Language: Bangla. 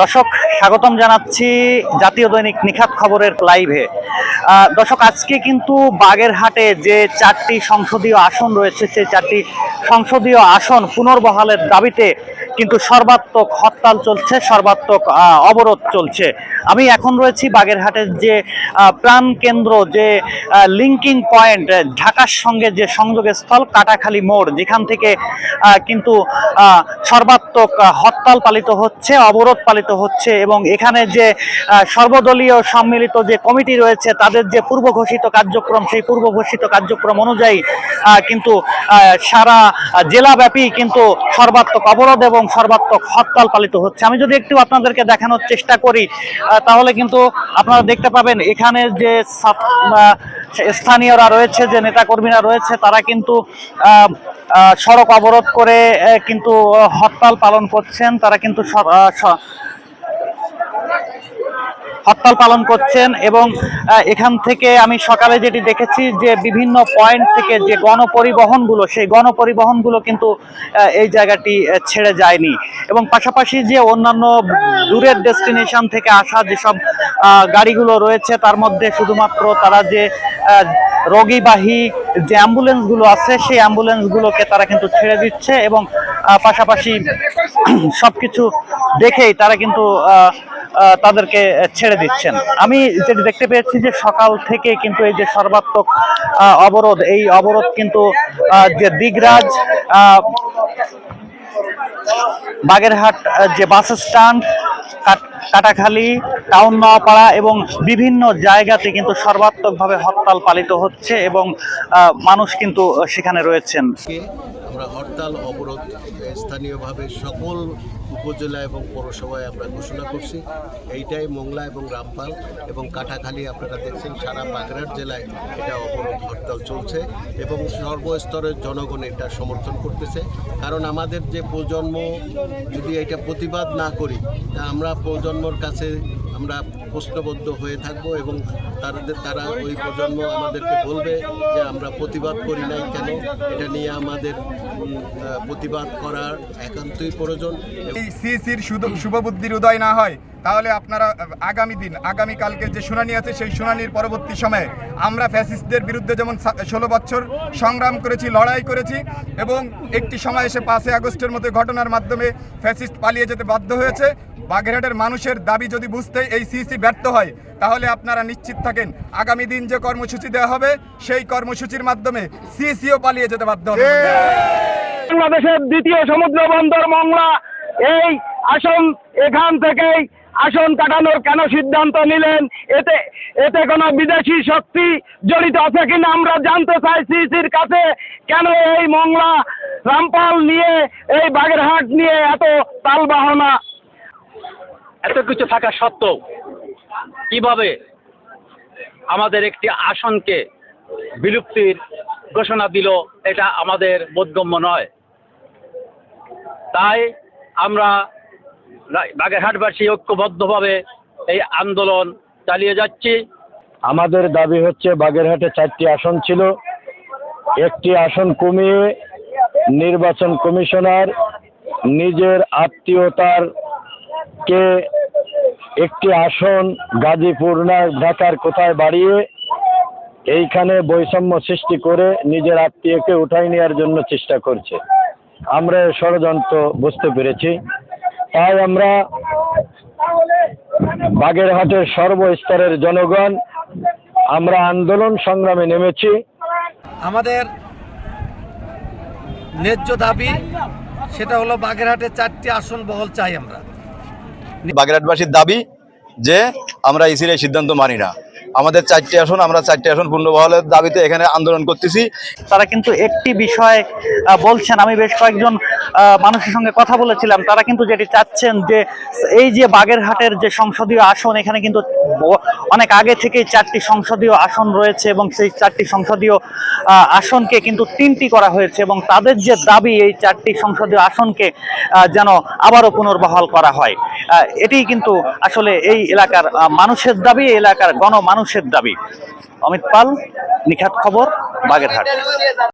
দর্শক, স্বাগতম জানাচ্ছি জাতীয় দৈনিক নিখাত খবরের লাইভে। দর্শক, আজকে কিন্তু বাগেরহাটে যে চারটি সংসদীয় আসন রয়েছে, সেই চারটি সংসদীয় আসন পুনর্বহালের দাবিতে কিন্তু সর্বাত্মক হরতাল চলছে, সর্বাত্মক অবরোধ চলছে। আমি এখন রয়েছি বাগেরহাটের যে প্রাণ কেন্দ্র যে লিঙ্কিং পয়েন্ট ঢাকার সঙ্গে যে সংযোগের স্থল কাটাখালী মোড়। যেখান থেকে কিন্তু সর্বাত্মক হরতাল পালিত হচ্ছে, অবরোধ পালিত হচ্ছে এবং এখানে যে সর্বদলীয় সম্মিলিত যে কমিটি রয়েছে, তাদের যে পূর্ব ঘোষিত কার্যক্রম, সেই পূর্ব ঘোষিত কার্যক্রম অনুযায়ী কিন্তু সারা জেলাব্যাপী কিন্তু সর্বাত্মক অবরোধ এবং সর্বাত্মক হরতাল পালিত হচ্ছে। আমি যদি একটু আপনাদেরকে দেখানোর চেষ্টা করি তাহলে কিন্তু আপনারা দেখতে পাবেন এখানে যে স্থানীয়রা রয়েছে, যে নেতাকর্মীরা রয়েছে, তারা কিন্তু সড়ক অবরোধ করে কিন্তু হরতাল পালন করছেন। তারা কিন্তু হরতাল পালন করছেন এবং এখান থেকে আমি সকালে যেটি দেখেছি যে বিভিন্ন পয়েন্ট থেকে যে গণপরিবহনগুলো, সেই গণপরিবহনগুলো কিন্তু এই জায়গাটি ছেড়ে যায়নি। এবং পাশাপাশি যে অন্যান্য দূরের ডেস্টিনেশন থেকে আসা যেসব গাড়িগুলো রয়েছে, তার মধ্যে শুধুমাত্র তারা যে রোগীবাহী যে অ্যাম্বুলেন্সগুলো আছে, সেই অ্যাম্বুলেন্সগুলোকে তারা কিন্তু ছেড়ে দিচ্ছে এবং আহ, সব কিছু দেখেই তারা কিন্তু তাদেরকে ছেড়ে দিচ্ছেন। আমি যেটি দেখতে পেয়েছি যে সকাল থেকে কিন্তু এই যে সর্বাত্মক অবরোধ এই অবরোধ কিন্তু যে দিগরাজ বাগেরহাট যে বাস স্ট্যান্ড কাট- কাটাখালী টাউন নওয়াপাড়া এবং বিভিন্ন জায়গাতে কিন্তু সর্বাত্মকভাবে হরতাল পালিত হচ্ছে এবং মানুষ কিন্তু সেখানে রয়েছেন। আমরা হরতাল অবরোধ স্থানীয়ভাবে সকল উপজেলা এবং পৌরসভায় আমরা ঘোষণা করছি। এইটাই মোংলা এবং রামপাল এবং কাটাখালী আপনারা দেখছেন, সারা বাগরার জেলায় এটা অবরোধ হরতাল চলছে এবং সর্বস্তরের জনগণ এটা সমর্থন করতেছে। কারণ আমাদের যে প্রজন্ম, যদি এটা প্রতিবাদ না করি, তা আমরা প্রজন্মর কাছে আমরা প্রশ্নবদ্ধ হয়ে থাকব এবং তাদের তারা ওই প্রজন্ম আমাদেরকে বলবে যে আমরা প্রতিবাদ করি নাই কেন? এটা নিয়ে আমাদের প্রতিবাদ করার একান্তই প্রয়োজন। এই সিসির শুভবুদ্ধির উদয় না হয় তাহলে আপনারা, আগামী দিন, আগামী কালকে যে শুনানি আছে, সেই শুনানির পরবর্তী সময়ে আমরা ফ্যাসিস্টদের বিরুদ্ধে যেমন ষোলো বছর সংগ্রাম করেছি, লড়াই করেছি এবং একটি সময় এসে পাঁচই আগস্টের মতো ঘটনার মাধ্যমে ফ্যাসিস্ট পালিয়ে যেতে বাধ্য হয়েছে। বাগেরহাটের মানুষের দাবি যদি বুঝতে এই সিসি ব্যর্থ হয়, তাহলে আপনারা নিশ্চিত থাকেন, আগামী দিন যে কর্মসূচি দেওয়া হবে, সেই কর্মসূচির মাধ্যমে সিসিও পালিয়ে যেতে বাধ্য হবে বাংলাদেশের দ্বিতীয় সমুদ্র বন্দর মংলা, এই আসন এখান থেকেই আসন কাটানোর কেন সিদ্ধান্ত নিলেন? এতে এতে কোনো বিদেশি শক্তি জড়িত আছে কিনা আমরা জানতে চাই সিসির কাছে। কেন এই মংলা রামপাল নিয়ে, এই বাগেরহাট নিয়ে এত তালবাহনা? এত কিছু থাকা সত্ত্বেও কীভাবে আমাদের একটি আসনকে বিলুপ্তির ঘোষণা দিল, এটা আমাদের বোধগম্য নয়। তাই আমরা বাগেরহাটবাসী ঐক্যবদ্ধভাবে এই আন্দোলন চালিয়ে যাচ্ছি। আমাদের দাবি হচ্ছে বাগেরহাটে চারটি আসন ছিল। একটি আসন কমিয়ে নির্বাচন কমিশনার নিজের আত্মীয়তার কে একটি আসন গাজীপুর না ঢাকার কোথায় বাড়িয়ে এইখানে বৈষম্য সৃষ্টি করে নিজের আত্মীয়কে উঠাই নেওয়ার জন্য চেষ্টা করছে। আমরা ষড়যন্ত্র বুঝতে পেরেছি। তাই আমরা বাগেরহাটের সর্বস্তরের জনগণ আমরা আন্দোলন সংগ্রামে নেমেছি। আমাদের ন্যায্য দাবি সেটা হলো বাগেরহাটে চারটি আসন বহল চাই আমরা। বাগেরহাটবাসীর দাবি যে আমরা ইসির এই সিদ্ধান্ত মানি না। আমাদের চারটি আসন, আমরা চারটি আসন পূর্ণবহলের দাবিতে এখানে আন্দোলন করতেছি। তারা কিন্তু একটি বিষয় বলছেন, আমি বেশ কয়েকজন মানুষের সঙ্গে কথা বলেছিলাম, তারা কিন্তু যেটি চাচ্ছেন যে এই যে বাগেরহাটের যে সংসদীয় আসন, এখানে কিন্তু অনেক আগে থেকেই চারটি সংসদীয় আসন রয়েছে এবং সেই চারটি সংসদীয় আসনকে কিন্তু তিনটি করা হয়েছে এবং তাদের যে দাবি, এই চারটি সংসদীয় আসনকে যেন আবারও পুনর্বহাল করা হয়। এটি কিন্তু আসলে এই এলাকার মানুষের দাবি এলাকার গণমানুষের দাবি। অমিত পাল, নিখাত খবর, বাগেরহাট।